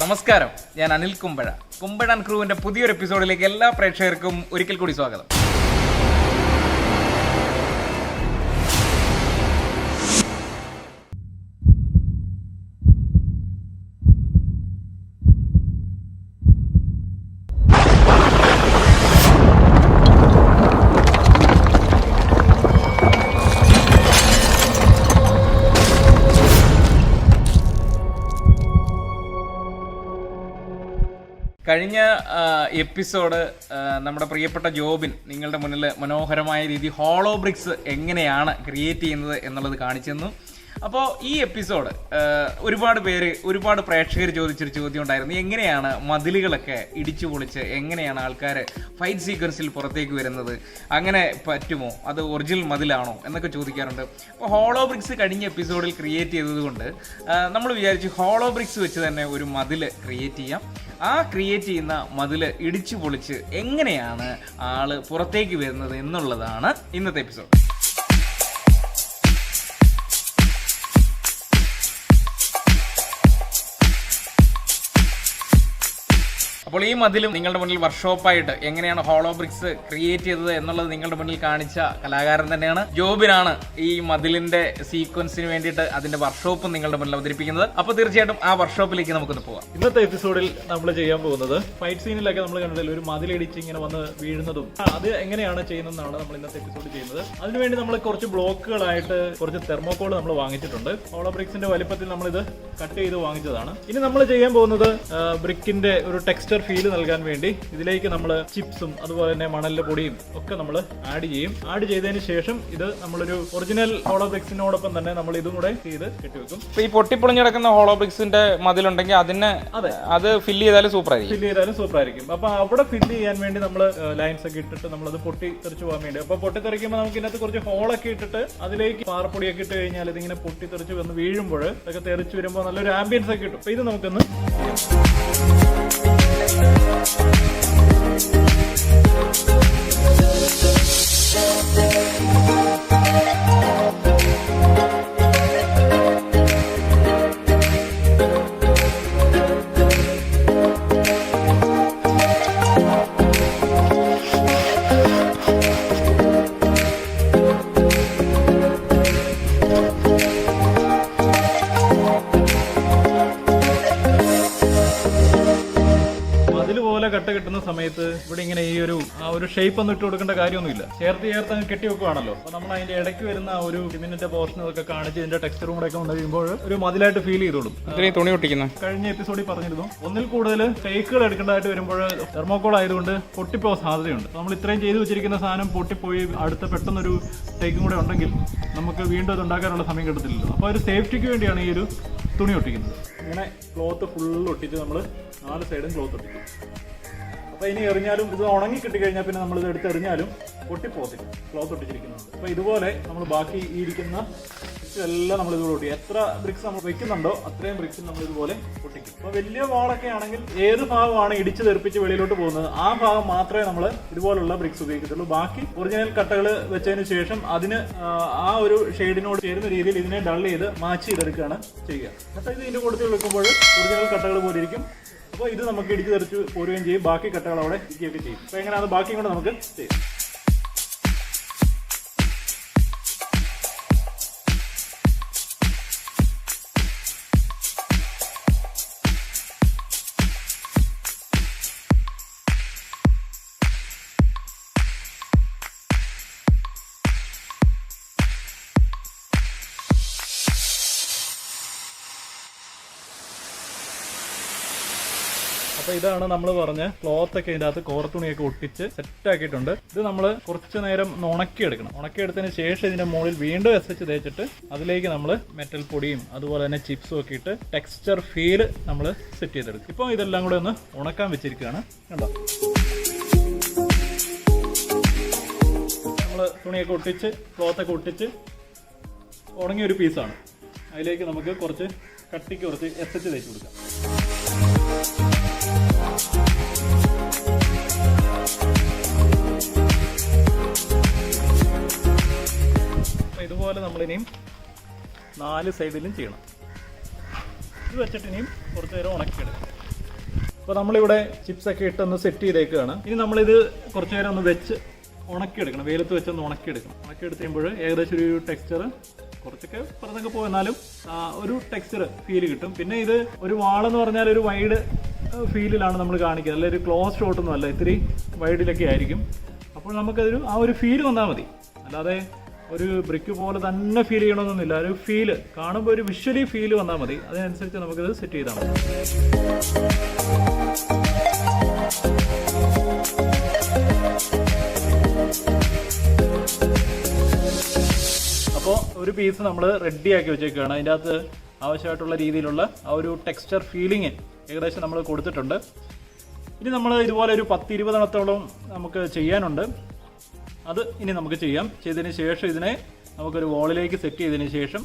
നമസ്കാരം. ഞാൻ അനിൽ കുമ്പഴ. കുമ്പഴൻ ക്രൂവിന്റെ പുതിയൊരു എപ്പിസോഡിലേക്ക് എല്ലാ പ്രേക്ഷകർക്കും ഒരിക്കൽ കൂടി സ്വാഗതം. കഴിഞ്ഞ എപ്പിസോഡ് നമ്മുടെ പ്രിയപ്പെട്ട ജോബിൻ നിങ്ങളുടെ മുന്നിൽ മനോഹരമായ രീതി ഹോളോ ബ്രിക്സ് എങ്ങനെയാണ് ക്രിയേറ്റ് ചെയ്യുന്നത് എന്നുള്ളത് കാണിച്ചു തന്നു. അപ്പോൾ ഈ എപ്പിസോഡ് ഒരുപാട് പേര് ഒരുപാട് പ്രേക്ഷകർ ചോദിച്ചൊരു ചോദ്യം ഉണ്ടായിരുന്നു. എങ്ങനെയാണ് മതിലുകളൊക്കെ ഇടിച്ചു പൊളിച്ച് എങ്ങനെയാണ് ആൾക്കാർ ഫൈറ്റ് സീക്വൻസിൽ പുറത്തേക്ക് വരുന്നത്? അങ്ങനെ പറ്റുമോ? അത് ഒറിജിനൽ മതിലാണോ? എന്നൊക്കെ ചോദിക്കാറുണ്ട്. അപ്പോൾ ഹോളോ ബ്രിക്സ് കഴിഞ്ഞ എപ്പിസോഡിൽ ക്രിയേറ്റ് ചെയ്തതുകൊണ്ട് നമ്മൾ വിചാരിച്ചു ഹോളോ ബ്രിക്സ് വെച്ച് തന്നെ ഒരു മതിൽ ക്രിയേറ്റ് ചെയ്യാം. ആ ക്രിയേറ്റ് ചെയ്യുന്ന മതിൽ ഇടിച്ചു പൊളിച്ച് എങ്ങനെയാണ് ആൾ പുറത്തേക്ക് വരുന്നത് എന്നുള്ളതാണ് ഇന്നത്തെ എപ്പിസോഡ് അപ്പോൾ ഈ മതിലും നിങ്ങളുടെ മുന്നിൽ വർക്ക്ഷോപ്പായിട്ട് എങ്ങനെയാണ് ഹോളോ ബ്രിക്സ് ക്രിയേറ്റ് ചെയ്തത് എന്നുള്ളത് നിങ്ങളുടെ മുന്നിൽ കാണിച്ച കലാകാരൻ തന്നെയാണ് ജോബിനാണ് ഈ മതിലിന്റെ സീക്വൻസിന് വേണ്ടിയിട്ട് അതിന്റെ വർക്ക്ഷോപ്പ് നിങ്ങളുടെ മുന്നിൽ അവതരിപ്പിക്കുന്നത്. അപ്പോൾ തീർച്ചയായിട്ടും ആ വർക്ക്ഷോപ്പിലേക്ക് നമുക്കൊന്ന് പോവാം. ഇന്നത്തെ എപ്പിസോഡിൽ നമ്മൾ ചെയ്യാൻ പോകുന്നത് ഫൈറ്റ് സീനിലൊക്കെ നമ്മൾ കണ്ടതിൽ ഒരു മതിലിടിച്ച് ഇങ്ങനെ വന്ന് വീഴുന്നതും. അത് എങ്ങനെയാണ് ചെയ്യുന്നതെന്നാണ് നമ്മൾ ഇന്നത്തെ എപ്പിസോഡ് ചെയ്യുന്നത്. അതിനുവേണ്ടി നമ്മൾ കുറച്ച് ബ്ലോക്കുകളായിട്ട് കുറച്ച് തെർമോക്കോൾ നമ്മൾ വാങ്ങിച്ചിട്ടുണ്ട്. ഹോളോ ബ്രിക്സിന്റെ വലിപ്പത്തിൽ നമ്മൾ ഇത് കട്ട് ചെയ്ത് വാങ്ങിച്ചതാണ്. ഇനി നമ്മൾ ചെയ്യാൻ പോകുന്നത് ബ്രിക്കിന്റെ ഒരു ടെക്സ്ചർ ഫീൽ നൽകാൻ വേണ്ടി ഇതിലേക്ക് നമ്മൾ ചിപ്സും അതുപോലെ തന്നെ മണലിന്റെ പൊടിയും ഒക്കെ നമ്മൾ ആഡ് ചെയ്യും. ആഡ് ചെയ്തതിന് ശേഷം ഇത് നമ്മളൊരു ഒറിജിനൽ ഹോളോ ബ്രിക്സിനോടൊപ്പം തന്നെ നമ്മൾ ഇതും കൂടെ ചെയ്ത് കെട്ടിവെക്കും. ഇപ്പൊ ഈ പൊട്ടിപ്പൊളിഞ്ഞ് കിടക്കുന്ന ഹോളോ ബ്രിക്സിന്റെ മതിലുണ്ടെങ്കിൽ അതിനെ അതെ. അത് ഫില്ല് ചെയ്താലും സൂപ്പർ ആയിരിക്കും ഫില്ല് ചെയ്താലും സൂപ്പർ ആയിരിക്കും അപ്പൊ അവിടെ ഫില്ല് ചെയ്യാൻ വേണ്ടി നമ്മൾ ലൈൻസ് ഒക്കെ ഇട്ടിട്ട് നമ്മൾ അത് പൊട്ടി തെറിച്ച് പോകാൻ വേണ്ടി. അപ്പൊ പൊട്ടി തെറിക്കുമ്പോൾ നമുക്ക് ഇതിനകത്ത് കുറച്ച് ഹോളൊക്കെ ഇട്ടിട്ട് അതിലേക്ക് പാറപ്പൊടിയൊക്കെ ഇട്ട് കഴിഞ്ഞാൽ ഇതിങ്ങനെ പൊട്ടി തെറിച്ച് വന്ന് വീഴുമ്പോൾ ഇതൊക്കെ തെറിച്ച് വരുമ്പോൾ നല്ലൊരു ആംബിയൻസ് ഒക്കെ കിട്ടും. അപ്പൊ ഇത് നമുക്കൊന്ന് Thank you. ഒരു ഷേപ്പ് ഒന്നും ഇട്ട് കൊടുക്കേണ്ട കാര്യമൊന്നുമില്ല. ചേർത്ത് ചേർത്ത് അങ്ങ് കെട്ടി വെക്കുവാണല്ലോ. അപ്പൊ നമ്മൾ അതിന്റെ ഇടയ്ക്ക് വരുന്ന ഒരു സിമെന്റിന്റെ പോർഷൻ ഒക്കെ കാണിച്ച് ഇതിന്റെ ടെക്സ്റ്ററും കൂടെ ഒക്കെ കഴിയുമ്പോൾ ഒരു മതിലായിട്ട് ഫീൽ ചെയ്തോളും. ഇത്രയും തുണി ഒട്ടിക്കുന്ന. കഴിഞ്ഞ എപ്പിസോഡിൽ പറഞ്ഞിരുന്നു. ഒന്നിൽ കൂടുതൽ ഫേക്കുകൾ എടുക്കേണ്ടതായിട്ട് വരുമ്പോൾ തെർമോക്കോൾ ആയതുകൊണ്ട് പൊട്ടിപ്പോകാൻ സാധ്യതയുണ്ട്. നമ്മൾ ഇത്രയും ചെയ്തു വെച്ചിരിക്കുന്ന സാധനം പൊട്ടിപ്പോയി അടുത്ത പെട്ടെന്നൊരു ടേക്കും കൂടെ ഉണ്ടെങ്കിൽ നമുക്ക് വീണ്ടും അത് ഉണ്ടാക്കാനുള്ള സമയം കിട്ടത്തില്ലല്ലോ. അപ്പോൾ ഒരു സേഫ്റ്റിക്ക് വേണ്ടിയാണ് ഈ ഒരു തുണി ഒട്ടിക്കുന്നത്. ഇങ്ങനെ ക്ലോത്ത് ഫുള്ള് ഒട്ടിച്ച് നമ്മൾ നാല് സൈഡും ക്ലോത്ത് ഒട്ടിക്കും. അപ്പോൾ ഇനി എറിഞ്ഞാലും ഇത് ഉണങ്ങി കിട്ടിക്കഴിഞ്ഞാൽ പിന്നെ നമ്മൾ ഇത് എടുത്ത് എറിഞ്ഞാലും പൊട്ടിപ്പോകത്തില്ല. ക്ലോത്ത് ഒട്ടിച്ചിരിക്കുന്നുണ്ട് അപ്പോൾ ഇതുപോലെ നമ്മൾ ബാക്കി ഇരിക്കുന്ന എല്ലാം നമ്മൾ ഇതുപോലെ ഒട്ടി. എത്ര ബ്രിക്സ് നമ്മൾ വെക്കുന്നുണ്ടോ അത്രയും ബ്രിക്സ് നമ്മൾ ഇതുപോലെ ഒട്ടിക്കും. അപ്പോൾ വലിയ വാളൊക്കെ ആണെങ്കിൽ ഏത് ഭാഗമാണ് ഇടിച്ച് തെറിപ്പിച്ച് വെളിയിലോട്ട് പോകുന്നത് ആ ഭാഗം മാത്രമേ നമ്മൾ ഇതുപോലുള്ള ബ്രിക്സ് ഉപയോഗിക്കത്തുള്ളൂ. ബാക്കി ഒറിജിനൽ കട്ടകൾ വെച്ചതിന് ശേഷം അതിന് ആ, ഒരു ഷെയ്ഡിനോട് ചേരുന്ന രീതിയിൽ ഇതിനെ ഡൾ ചെയ്ത് മാച്ച് ചെയ്തെടുക്കുകയാണ് ചെയ്യുക. എന്നിട്ട് ഇത് ഇതിന്റെ കൂട്ടത്തിൽ വെക്കുമ്പോൾ ഒറിജിനൽ കട്ടകൾ പോലെ ഇരിക്കും. അപ്പോൾ ഇത് നമുക്ക് ഇടിച്ച് തെറിച്ച് പോരുകയും ചെയ്യും. ബാക്കി കട്ടകൾ അവിടെ ഇരിക്കുകയൊക്കെ ചെയ്യും. അപ്പോൾ എങ്ങനെയാണ് ബാക്കിയും കൂടെ നമുക്ക് ചെയ്യാം. അപ്പൊ ഇതാണ് നമ്മൾ പറഞ്ഞ ക്ലോത്ത് ഒക്കെ ഇതിന്റെ അകത്ത് കോറത്തുണിയൊക്കെ ഒട്ടിച്ച് സെറ്റ് ആക്കിയിട്ടുണ്ട്. ഇത് നമ്മൾ കുറച്ച് നേരം ഉണക്കിയെടുക്കണം. ഉണക്കിയെടുത്തതിന് ശേഷം ഇതിന്റെ മുകളിൽ വീണ്ടും എസ് എച്ച് തേച്ചിട്ട് അതിലേക്ക് നമ്മൾ മെറ്റൽ പൊടിയും അതുപോലെ തന്നെ ചിപ്സും ഒക്കെ ഇട്ട് ടെക്സ്ചർ ഫീൽ നമ്മൾ സെറ്റ് ചെയ്തെടുക്കും. ഇപ്പോൾ ഇതെല്ലാം കൂടെ ഒന്ന് ഉണക്കാൻ വെച്ചിരിക്കുകയാണ്. കണ്ടോ? നമ്മൾ തുണിയൊക്കെ ഒട്ടിച്ച് ക്ലോത്തൊക്കെ ഒട്ടിച്ച് ഉണങ്ങിയ ഒരു പീസാണ് അതിലേക്ക് നമുക്ക് കുറച്ച് കട്ടിക്ക് കുറച്ച് എസ് എച്ച് തേച്ച് കൊടുക്കാം. ഇതുപോലെ നമ്മളിനിയും നാല് സൈഡിലും ചെയ്യണം. ഇത് വെച്ചിട്ട് ഇനിയും കുറച്ച് നേരം ഉണക്കിയെടുക്കും. അപ്പോൾ നമ്മളിവിടെ ചിപ്സൊക്കെ ഇട്ടൊന്ന് സെറ്റ് ചെയ്തേക്കുകയാണ് ഇനി നമ്മളിത് കുറച്ച് നേരം ഒന്ന് വെച്ച് ഉണക്കിയെടുക്കണം. വെയിലത്ത് വെച്ചൊന്ന് ഉണക്കിയെടുക്കണം. ഉണക്കിയെടുത്ത് കഴിയുമ്പോൾ ഏകദേശം ഒരു ടെക്സ്ചർ കുറച്ചൊക്കെ പുറത്തൊക്കെ പോയെന്നാലും ഒരു ടെക്സ്ചർ ഫീൽ കിട്ടും. പിന്നെ ഇത് ഒരു വാളെന്ന് പറഞ്ഞാൽ ഒരു വൈഡ് ഫീലിലാണ് നമ്മൾ കാണിക്കുന്നത്. അല്ല ഒരു ക്ലോസ് ഷോട്ടൊന്നും അല്ല. ഇത്തിരി വൈഡിലൊക്കെ ആയിരിക്കും. അപ്പോൾ നമുക്കതൊരു ആ ഒരു ഫീൽ വന്നാൽ മതി. അല്ലാതെ ഒരു ബ്രിക്ക് പോലെ തന്നെ ഫീൽ ചെയ്യണമെന്നൊന്നുമില്ല. ഒരു ഫീൽ കാണുമ്പോൾ ഒരു വിഷ്വലി ഫീൽ വന്നാൽ മതി. അതിനനുസരിച്ച് നമുക്കത് സെറ്റ് ചെയ്താൽ മതി. അപ്പോൾ ഒരു പീസ് നമ്മൾ റെഡിയാക്കി വെച്ചേക്കുകയാണ് അതിന്റെ അകത്ത് ആവശ്യമായിട്ടുള്ള രീതിയിലുള്ള ആ ഒരു ടെക്സ്ചർ ഫീലിംഗ് ഏകദേശം നമ്മൾ കൊടുത്തിട്ടുണ്ട്. ഇനി നമ്മൾ ഇതുപോലെ ഒരു പത്ത് ഇരുപതെണ്ണത്തോളം നമുക്ക് ചെയ്യാനുണ്ട്. അത് ഇനി നമുക്ക് ചെയ്യാം. ചെയ്തതിന് ശേഷം ഇതിനെ നമുക്കൊരു വോളിലേക്ക് സെറ്റ് ചെയ്തതിന് ശേഷം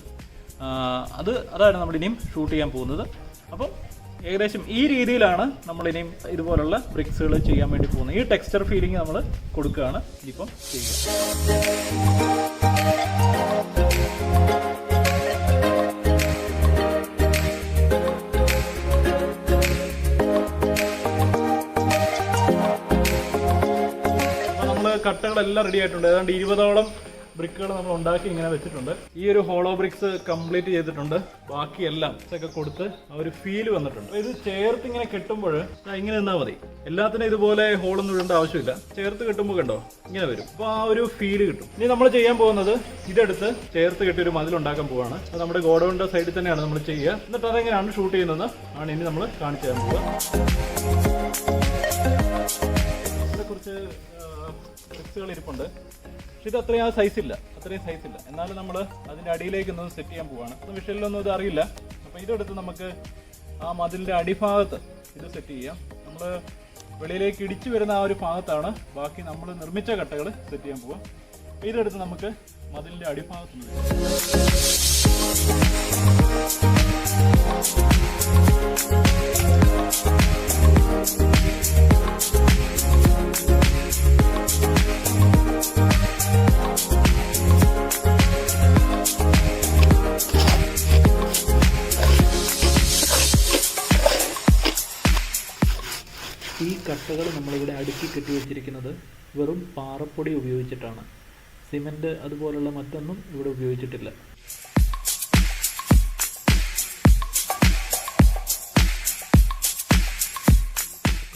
അത് അതാണ് നമ്മൾ ഇനിയും ഷൂട്ട് ചെയ്യാൻ പോകുന്നത്. അപ്പം ഏകദേശം ഈ രീതിയിലാണ് നമ്മൾ ഇനിയും ഇതുപോലുള്ള ബ്രിക്സുകൾ ചെയ്യാൻ വേണ്ടി പോകുന്നത്. ഈ ടെക്സ്ചർ ഫീലിംഗ് നമ്മൾ കൊടുക്കുകയാണ്. ഇനിയിപ്പം ചെയ്യുക കട്ടകളെല്ലാം റെഡി ആയിട്ടുണ്ട്. ഏതാണ്ട് ഇരുപതോളം ബ്രിക്കുകൾ നമ്മൾ ഉണ്ടാക്കി ഇങ്ങനെ വെച്ചിട്ടുണ്ട്. ഈ ഒരു ഹോളോ ബ്രിക്സ് കംപ്ലീറ്റ് ചെയ്തിട്ടുണ്ട്. ബാക്കിയെല്ലാം ഒക്കെ കൊടുത്ത് ആ ഒരു ഫീൽ വന്നിട്ടുണ്ട്. ഇത് ചേർത്ത് ഇങ്ങനെ കെട്ടുമ്പോൾ ഇങ്ങനെ നിന്നാൽ മതി. എല്ലാത്തിനും ഇതുപോലെ ഹോളൊന്നും ഇടേണ്ട ആവശ്യമില്ല. ചേർത്ത് കെട്ടുമ്പോൾ കണ്ടോ ഇങ്ങനെ വരും. അപ്പോൾ ആ ഒരു ഫീൽ കിട്ടും. ഇനി നമ്മൾ ചെയ്യാൻ പോകുന്നത് ഇതെടുത്ത് ചേർത്ത് കെട്ടി ഒരു മതിൽ ഉണ്ടാക്കാൻ പോവാണ്. അത് നമ്മുടെ ഗോഡൗണിന്റെ സൈഡിൽ തന്നെയാണ് നമ്മൾ ചെയ്യുക. എന്നിട്ട് അതെങ്ങനെയാണ് ഷൂട്ട് ചെയ്യുന്നത്? ആണ് ഇനി നമ്മൾ കാണിച്ചു തരാൻ പോവുക. ഇതിനെക്കുറിച്ച് ട്രിക്സുകൾ ഇരിപ്പുണ്ട്. പക്ഷെ ഇത് അത്രയും ആ സൈസ് ഇല്ല. അത്രയും സൈസ് ഇല്ല. എന്നാലും നമ്മൾ അതിന്റെ അടിയിലേക്ക് ഒന്ന് സെറ്റ് ചെയ്യാൻ പോവാണ്. അത് വിഷയിലൊന്നും ഇത് അറിയില്ല. അപ്പോൾ ഇതെടുത്ത് നമുക്ക് ആ മതിലിന്റെ അടിഭാഗത്ത് ഇത് സെറ്റ് ചെയ്യാം. നമ്മൾ വെളിയിലേക്ക് ഇടിച്ചു വരുന്ന ആ ഒരു ഭാഗത്താണ് ബാക്കി നമ്മൾ നിർമ്മിച്ച കട്ടകൾ സെറ്റ് ചെയ്യാൻ പോവാം ഇതെടുത്ത് നമുക്ക് മതിലിന്റെ അടിഭാഗത്ത് ഈ കട്ടകൾ നമ്മളിവിടെ അടുക്കി കെട്ടി വെച്ചിരിക്കുന്നത് വെറും പാറപ്പൊടി ഉപയോഗിച്ചിട്ടാണ്. സിമന്റ് അതുപോലുള്ള മറ്റൊന്നും ഇവിടെ ഉപയോഗിച്ചിട്ടില്ല.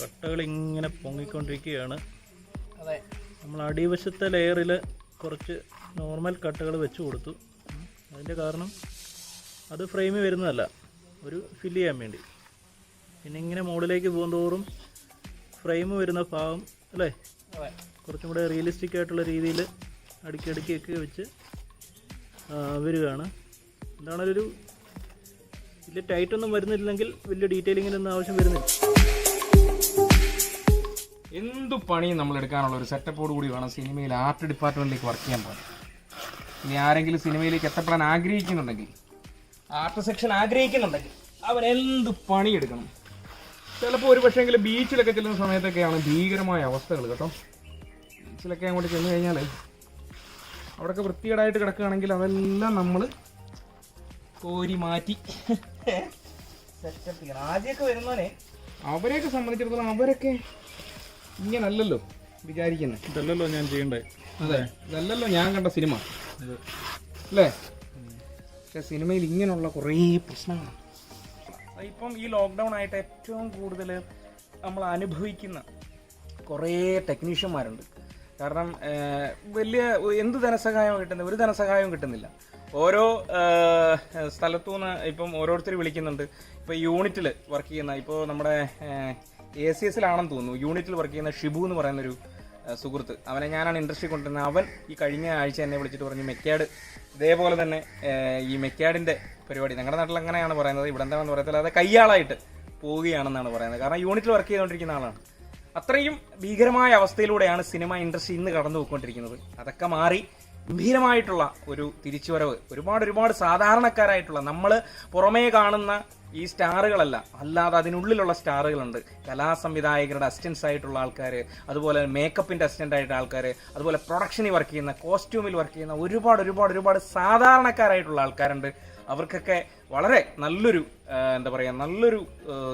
കട്ടകൾ ഇങ്ങനെ പൊങ്ങിക്കൊണ്ടിരിക്കുകയാണ്. അതെ. നമ്മൾ അടിവശത്തെ ലെയറിൽ കുറച്ച് നോർമൽ കട്ടകൾ വെച്ച് കൊടുത്തു. അതിന്റെ കാരണം അത് ഫ്രെയിമിൽ വരുന്നതല്ല. ഒരു ഫില്ല് ചെയ്യാൻ വേണ്ടി. പിന്നെ ഇങ്ങനെ മുകളിലേക്ക് പോകുന്തോറും ഫ്രെയിം വരുന്ന ഭാഗം അല്ലേ? കുറച്ചും കൂടെ റിയലിസ്റ്റിക് ആയിട്ടുള്ള രീതിയിൽ അടുക്കിയടുക്കിയൊക്കെ വെച്ച് വരികയാണ്. എന്താണൊരു വലിയ ടൈറ്റ് ഒന്നും വരുന്നില്ലെങ്കിൽ വലിയ ഡീറ്റെയിലിങ്ങിനൊന്നും ആവശ്യം വരുന്നില്ല. എന്ത് പണിയും നമ്മൾ എടുക്കാനുള്ള ഒരു സെറ്റപ്പോട് കൂടി വേണം സിനിമയിൽ ആർട്ട് ഡിപ്പാർട്ട്മെന്റിലേക്ക് വർക്ക് ചെയ്യാൻ പോകുന്നത് ഇനി ആരെങ്കിലും സിനിമയിലേക്ക് എത്തപ്പെടാൻ ആഗ്രഹിക്കുന്നുണ്ടെങ്കിൽ ആർട്ട് സെക്ഷൻ ആഗ്രഹിക്കുന്നുണ്ടെങ്കിൽ അവൻ എന്ത് പണി എടുക്കണം ചിലപ്പോൾ ഒരു പക്ഷേങ്കിൽ ബീച്ചിലൊക്കെ ചെല്ലുന്ന സമയത്തൊക്കെയാണ് ഭീകരമായ അവസ്ഥകൾ കേട്ടോ. ബീച്ചിലൊക്കെ അങ്ങോട്ട് ചെന്ന് കഴിഞ്ഞാൽ അവിടെയൊക്കെ വൃത്തികേടായിട്ട് കിടക്കുകയാണെങ്കിൽ അതെല്ലാം നമ്മൾ കോരി മാറ്റി. സെറ്റപ്പ് ചെയ്യണം. ആദ്യമൊക്കെ വരുന്നവനെ അവരെയൊക്കെ സംബന്ധിച്ചിടത്തോളം അവരൊക്കെ ഇങ്ങനല്ലല്ലോ വിചാരിക്കുന്നത് ഇതല്ലല്ലോ ഞാൻ ചെയ്യണ്ടേ? അതെ ഇതല്ലല്ലോ ഞാൻ കണ്ട സിനിമ. അല്ലേ? പക്ഷെ സിനിമയിൽ ഇങ്ങനെയുള്ള കുറേ പ്രശ്നങ്ങളാണ് ഇപ്പം ഈ ലോക്ക്ഡൗൺ ആയിട്ട് ഏറ്റവും കൂടുതൽ നമ്മൾ അനുഭവിക്കുന്ന കുറേ ടെക്നീഷ്യന്മാരുണ്ട് കാരണം വലിയ എന്ത് ധനസഹായം കിട്ടുന്നില്ല ഒരു ധനസഹായവും കിട്ടുന്നില്ല. ഓരോ സ്ഥലത്തു നിന്ന് ഇപ്പം ഓരോരുത്തർ വിളിക്കുന്നുണ്ട്. ഇപ്പോൾ യൂണിറ്റിൽ വർക്ക് ചെയ്യുന്ന ഇപ്പോൾ നമ്മുടെ എ സി എസിലാണെന്ന് തോന്നുന്നു. യൂണിറ്റിൽ വർക്ക് ചെയ്യുന്ന ഷിബു എന്ന് പറയുന്നൊരു സുഹൃത്ത്. അവനെ ഞാനാണ് ഇൻഡസ്ട്രി കൊണ്ടുവരുന്നത്. അവൻ ഈ കഴിഞ്ഞ ആഴ്ച എന്നെ വിളിച്ചിട്ട് പറഞ്ഞു മെക്കാഡ് ഇതേപോലെ തന്നെ ഈ മെക്കാഡിന്റെ പരിപാടി. ഞങ്ങളുടെ നാട്ടിൽ അങ്ങനെയാണ് പറയുന്നത്. ഇവിടെ എന്താണെന്ന് പറയത്തില്ല. അത് കയ്യാളായിട്ട് പോവുകയാണെന്നാണ് പറയുന്നത്. കാരണം യൂണിറ്റിൽ വർക്ക് ചെയ്തുകൊണ്ടിരിക്കുന്ന ആളാണ്. അത്രയും ഭീകരമായ അവസ്ഥയിലൂടെയാണ് സിനിമ ഇൻഡസ്ട്രി ഇന്ന് കടന്നു പോയിക്കൊണ്ടിരിക്കുന്നത് അതൊക്കെ മാറി ഗംഭീരമായിട്ടുള്ള ഒരു തിരിച്ചുവരവ്. ഒരുപാട് ഒരുപാട് സാധാരണക്കാരായിട്ടുള്ള നമ്മൾ പുറമേ കാണുന്ന ഈ സ്റ്റാറുകളല്ല. അല്ലാതെ അതിനുള്ളിലുള്ള സ്റ്റാറുകളുണ്ട്. കലാസംവിധായകരുടെ അസിസ്റ്റൻസ് ആയിട്ടുള്ള ആൾക്കാർ അതുപോലെ മേക്കപ്പിന്റെ അസിസ്റ്റന്റ് ആയിട്ട് ആൾക്കാർ അതുപോലെ പ്രൊഡക്ഷനിൽ വർക്ക് ചെയ്യുന്ന കോസ്റ്റ്യൂമിൽ വർക്ക് ചെയ്യുന്ന ഒരുപാട് ഒരുപാട് ഒരുപാട് സാധാരണക്കാരായിട്ടുള്ള ആൾക്കാരുണ്ട്. അവർക്കൊക്കെ വളരെ നല്ലൊരു എന്താ പറയുക നല്ലൊരു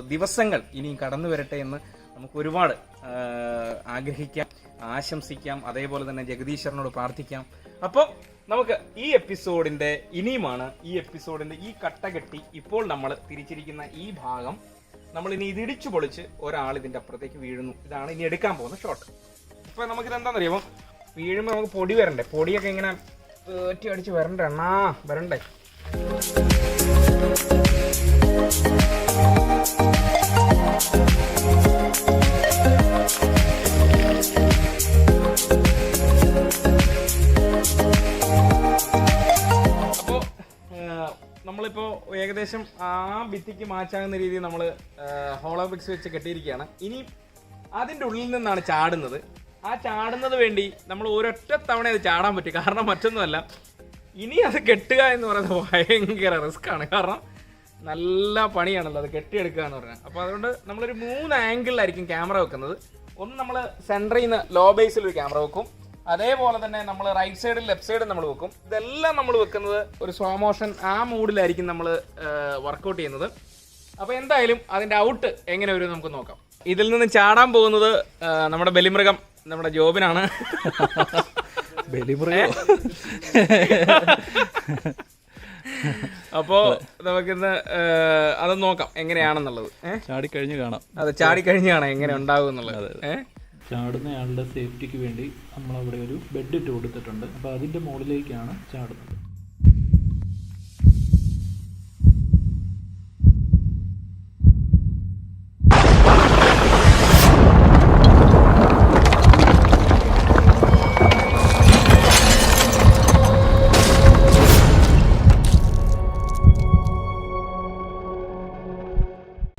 ദിവസങ്ങൾ ഇനിയും കടന്നു വരട്ടെ എന്ന് നമുക്ക് ഒരുപാട് ആഗ്രഹിക്കാം ആശംസിക്കാം. അതേപോലെ തന്നെ ജഗദീശ്വരനോട് പ്രാർത്ഥിക്കാം. അപ്പോൾ നമുക്ക് ഈ എപ്പിസോഡിന്റെ ഇനിയുമാണ് ഈ എപ്പിസോഡിന്റെ ഈ കട്ടകെട്ടി ഇപ്പോൾ നമ്മൾ തിരിച്ചിരിക്കുന്ന ഈ ഭാഗം. നമ്മൾ ഇനി ഇത് ഇടിച്ചു പൊളിച്ച് ഒരാൾ ഇതിന്റെ അപ്പുറത്തേക്ക് വീഴുന്നു. ഇതാണ് ഇനി എടുക്കാൻ പോകുന്ന ഷോട്ട് ഇപ്പോൾ നമുക്കിത് എന്താണെന്നറിയാമോ വീഴുമ്പോൾ നമുക്ക് പൊടി വരണ്ടേ? പൊടിയൊക്കെ ഇങ്ങനെ തേറ്റി അടിച്ച് വരണ്ടേ? എണ്ണാ വരണ്ടേ? നമ്മളിപ്പോൾ ഏകദേശം ആ ഭിത്തിക്ക് മാച്ചാകുന്ന രീതിയിൽ നമ്മൾ ഹോളോബ്രിക്സ് വെച്ച് കെട്ടിയിരിക്കുകയാണ്. ഇനി അതിന്റെ ഉള്ളിൽ നിന്നാണ് ചാടുന്നത്. ആ ചാടുന്നത് വേണ്ടി നമ്മൾ ഒരൊറ്റ തവണ അത് ചാടാൻ പറ്റും. കാരണം മറ്റൊന്നുമല്ല. ഇനി അത് കെട്ടുക എന്ന് പറയുന്നത് ഭയങ്കര റിസ്ക് ആണ്. കാരണം നല്ല പണിയാണല്ലോ അത് കെട്ടിയെടുക്കുക എന്ന് പറഞ്ഞാൽ. അപ്പോൾ അതുകൊണ്ട് നമ്മളൊരു മൂന്ന് ആംഗിളിലായിരിക്കും ക്യാമറ വെക്കുന്നത്. ഒന്ന് നമ്മൾ സെന്ററിൽ നിന്ന് ലോ ബേസിൽ ഒരു ക്യാമറ വെക്കും. അതേപോലെ തന്നെ നമ്മൾ റൈറ്റ് സൈഡിൽ ലെഫ്റ്റ് സൈഡും നമ്മൾ വെക്കും. ഇതെല്ലാം നമ്മൾ വെക്കുന്നത് ഒരു സ്ലോ മോഷൻ ആ മൂഡിലായിരിക്കും നമ്മൾ വർക്കൗട്ട് ചെയ്യുന്നത്. അപ്പോൾ എന്തായാലും അതിന്റെ ഔട്ട് എങ്ങനെ വരും നമുക്ക് നോക്കാം. ഇതിൽ നിന്ന് ചാടാൻ പോകുന്നത് നമ്മുടെ ബലിമൃഗം നമ്മുടെ ജോബിനാണ്. അപ്പോൾ നമുക്കിന്ന് ആ, അത് നോക്കാം എങ്ങനെയാണെന്നുള്ളത്. ഏഹ് ചാടി കഴിഞ്ഞ് കാണാം. അതെ ചാടി കാണാം എങ്ങനെ ഉണ്ടാവും എന്നുള്ളത് ചാടുന്ന ചാടുന്നയാളുടെ സേഫ്റ്റിക്ക് വേണ്ടി നമ്മൾ അവിടെ ഒരു ബെഡ് ഇട്ട് കൊടുത്തിട്ടുണ്ട്. അപ്പൊ അതിന്റെ മുകളിലേക്കാണ് ചാടുന്നത്.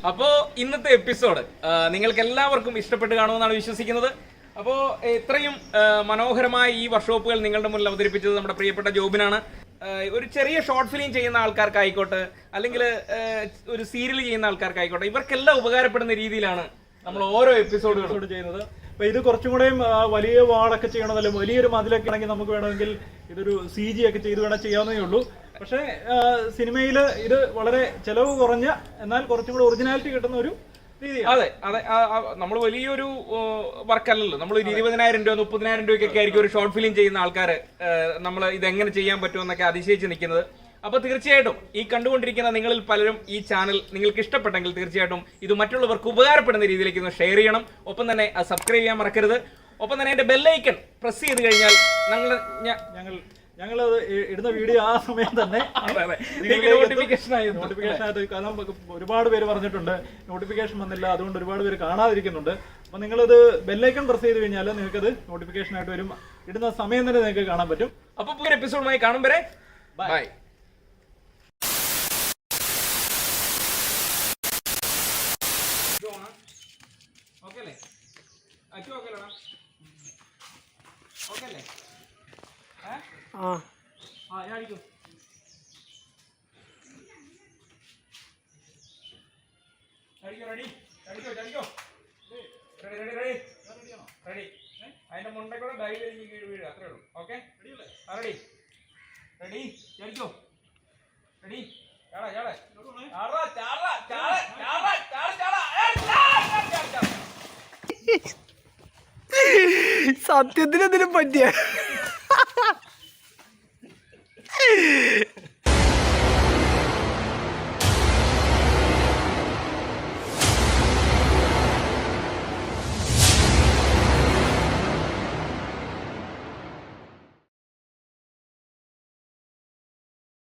അപ്പോ ഇന്നത്തെ എപ്പിസോഡ് നിങ്ങൾക്ക് എല്ലാവർക്കും ഇഷ്ടപ്പെട്ട് കാണുമെന്നാണ് വിശ്വസിക്കുന്നത്. അപ്പോൾ ഇത്രയും മനോഹരമായ ഈ വർക്ക്ഷോപ്പുകൾ നിങ്ങളുടെ മുന്നിൽ അവതരിപ്പിച്ചത് നമ്മുടെ പ്രിയപ്പെട്ട ജോബിനാണ്. ഒരു ചെറിയ ഷോർട്ട് ഫിലിം ചെയ്യുന്ന ആൾക്കാർക്കായിക്കോട്ടെ അല്ലെങ്കിൽ ഒരു സീരിയൽ ചെയ്യുന്ന ആൾക്കാർക്കായിക്കോട്ടെ ഇവർക്കെല്ലാം ഉപകാരപ്പെടുന്ന രീതിയിലാണ് നമ്മൾ ഓരോ എപ്പിസോഡുകളും ചെയ്യുന്നത്. അപ്പൊ ഇത് കുറച്ചും കൂടെയും വലിയ വാളൊക്കെ ചെയ്യണമെന്നല്ല വലിയൊരു മതിലൊക്കെ ആണെങ്കിൽ നമുക്ക് വേണമെങ്കിൽ ഇതൊരു സി ജി ഒക്കെ ചെയ്ത് വേണം ചെയ്യാവുന്നേ ഉള്ളൂ. പക്ഷേ സിനിമയിൽ ഇത് വളരെ ചെലവ് കുറഞ്ഞ എന്നാൽ കുറച്ചും കൂടെ ഒറിജിനാലിറ്റി കിട്ടുന്ന ഒരു അതെ അതെ നമ്മൾ വലിയൊരു വർക്കല്ലല്ലോ. നമ്മൾ ഒരു ഇരുപതിനായിരം രൂപ മുപ്പതിനായിരം രൂപയ്ക്കൊക്കെ ആയിരിക്കും ഒരു ഷോർട്ട് ഫിലിം ചെയ്യുന്ന ആൾക്കാർ നമ്മൾ ഇതെങ്ങനെ ചെയ്യാൻ പറ്റുമെന്നൊക്കെ അതിശയിച്ച് നിൽക്കുന്നത്. അപ്പൊ തീർച്ചയായിട്ടും ഈ കണ്ടുകൊണ്ടിരിക്കുന്ന നിങ്ങളിൽ പലരും ഈ ചാനൽ നിങ്ങൾക്ക് ഇഷ്ടപ്പെട്ടെങ്കിൽ തീർച്ചയായിട്ടും ഇത് മറ്റുള്ളവർക്ക് ഉപകാരപ്പെടുന്ന രീതിയിലേക്ക് ഒന്ന് ഷെയർ ചെയ്യണം. ഒപ്പം തന്നെ സബ്സ്ക്രൈബ് ചെയ്യാൻ മറക്കരുത്. ഒപ്പം തന്നെ എന്റെ ബെല്ലൈക്കൺ പ്രസ് ചെയ്ത് കഴിഞ്ഞാൽ ഞങ്ങൾ ഞങ്ങൾ ഞങ്ങൾ ഇടുന്ന വീഡിയോ ആ സമയം തന്നെ നോട്ടിഫിക്കേഷൻ ആയി നോട്ടിഫിക്കേഷൻ ആയിട്ട് കാരണം ഒരുപാട് പേര് പറഞ്ഞിട്ടുണ്ട്. നോട്ടിഫിക്കേഷൻ വന്നില്ല. അതുകൊണ്ട് ഒരുപാട് പേര് കാണാതിരിക്കുന്നുണ്ട്. അപ്പൊ നിങ്ങളത് ബെല്ലൈക്കൺ പ്രസ് ചെയ്ത് കഴിഞ്ഞാൽ നിങ്ങൾക്ക് അത് നോട്ടിഫിക്കേഷൻ ആയിട്ട് വരും. ഇടുന്ന സമയം തന്നെ നിങ്ങൾക്ക് കാണാൻ പറ്റും. അപ്പൊ പുതിയ എപ്പിസോഡുമായി കാണും വരെ. ബൈ ഓക്കെ അല്ലേ ഓക്കെ അല്ലേ ഏ? ആ അതിന്റെ മുണ്ടക്കൂടെ ഡൈൽ കഴിഞ്ഞ് കീഴ് വീഴുക അത്രേ ഉള്ളൂ ഓക്കെ റെഡി റെഡി ചാടിക്കോ റെഡി ചാടാ ചാടാ ചാടാ ചാടാ ചാടാ, ചാടാ, ചാടാ, ചാടാ. സത്യത്തിന് എന്തിനും പറ്റിയ